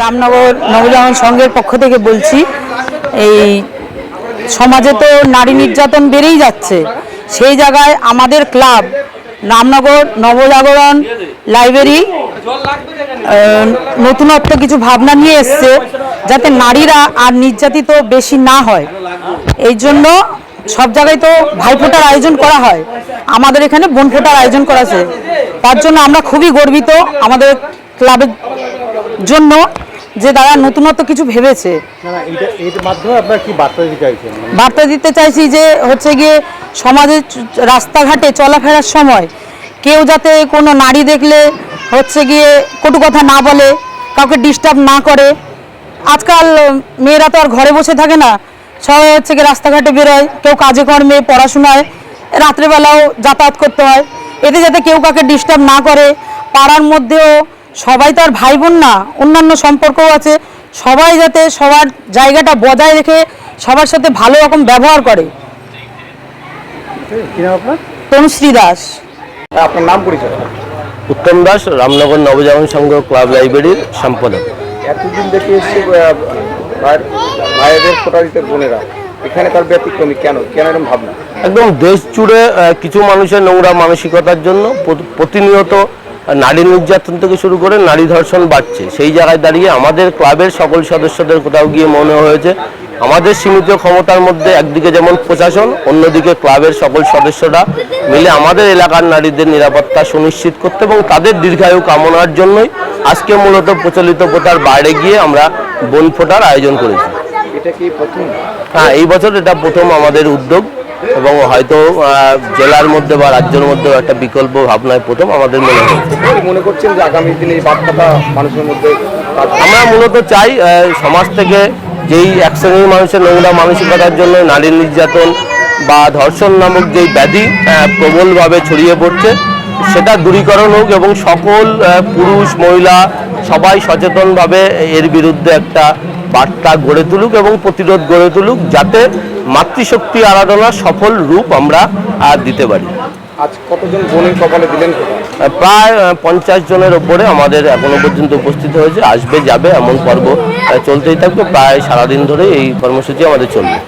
রামনগর নবজাগরণ সংঘের পক্ষ থেকে বলছি, এই সমাজে তো নারী নির্যাতন বেড়েই যাচ্ছে। সেই জায়গায় আমাদের ক্লাব, রামনগর নবজাগরণ লাইব্রেরি নতুনত্ব কিছু ভাবনা নিয়ে এসছে যাতে নারীরা আর নির্যাতিত বেশি না হয়। এই জন্য সব জায়গায় তো ভাইফোঁটার আয়োজন করা হয়। আমাদের এখানে বোনফোঁটার আয়োজন করা আছে তার জন্য আমরা খুবই গর্বিত আমাদের ক্লাবের জন্য। যে তারা নতুনত্ব কিছু ভেবেছে। বার্তা দিতে চাইছেন? বার্তা দিতে চাইছি যে হচ্ছে গিয়ে সমাজের রাস্তাঘাটে চলাফেরার সময় কেউ যাতে কোনো নারী দেখলে হচ্ছে গিয়ে কটু কথা না বলে কাউকে ডিস্টার্ব না করে। আজকাল মেয়েরা তো আর ঘরে বসে থাকে না সবাই হচ্ছে গিয়ে রাস্তাঘাটে বেরোয় কেউ কাজে কর্মে পড়াশোনায় রাত্রেবেলাও যাতায়াত করতে হয়। এতে যাতে কেউ কাউকে ডিস্টার্ব না করে পাড়ার মধ্যেও সবাই তো আর ভাই বোন না অন্যান্য সম্পর্কও আছে। সবাই যাতে সবার জায়গাটা বজায় রেখে সবার সাথে ভালো রকম ব্যবহার করে। তনুশ্রী দাস। আপনার নাম পরিচয়? উত্তম দাস রামনগর নবজাগরণ সংঘ ক্লাব লাইব্রেরির সম্পাদক। এতদিন দেখে এসছে ভাইয়েদের ফোটারিতে বোনেরা। এখানে তার ব্যতিক্রমী কেন? কেন এরকম ভাবনা? একদম দেশ জুড়ে কিছু মানুষের নোংরা মানসিকতার জন্য প্রতিনিয়ত নারী নির্যাতন থেকে শুরু করে নারী ধর্ষণ বাড়ছে। সেই জায়গায় দাঁড়িয়ে আমাদের ক্লাবের সকল সদস্যদের কোথাও গিয়ে মনে হয়েছে আমাদের সীমিত ক্ষমতার মধ্যে একদিকে যেমন প্রশাসন অন্যদিকে ক্লাবের সকল সদস্যরা মিলে আমাদের এলাকার নারীদের নিরাপত্তা সুনিশ্চিত করতে এবং তাদের দীর্ঘায়ু কামনার জন্যই আজকে মূলত প্রচলিত প্রথার বাইরে গিয়ে আমরা বন ফোটার আয়োজন করেছি। এটা কি প্রথম? হ্যাঁ এই বছর এটা প্রথম আমাদের উদ্যোগ। এবং হয়তো জেলার মধ্যে বা রাজ্যের মধ্যেও একটা বিকল্প ভাবনায় প্রথম আমাদের মনে হয়। মনে করছেন যে আগামী দিনে এই বার্তাটা মানুষের মধ্যে আমরা মূলত চাই সমাজ থেকে যেই এক শ্রেণির মানুষের নোংরা মানসিকতার জন্য নারী নির্যাতন বা ধর্ষণ নামক যেই ব্যাধি প্রবলভাবে ছড়িয়ে পড়ছে সেটা দূরীকরণ হোক এবং সকল পুরুষ মহিলা সবাই সচেতনভাবে এর বিরুদ্ধে একটা বার্তা গড়ে তুলুক এবং প্রতিরোধ গড়ে তুলুক যাতে মাতৃশক্তি আরাধনার সফল রূপ আমরা দিতে পারি। আজ কতজন বোনের কপালে দিলেন প্রায় পঞ্চাশ জনের ওপরে আমাদের এখনও পর্যন্ত উপস্থিত হয়েছে। আসবে যাবে এমন পর্ব চলতেই থাকবে। প্রায় সারাদিন ধরে এই কর্মসূচি আমাদের চলবে।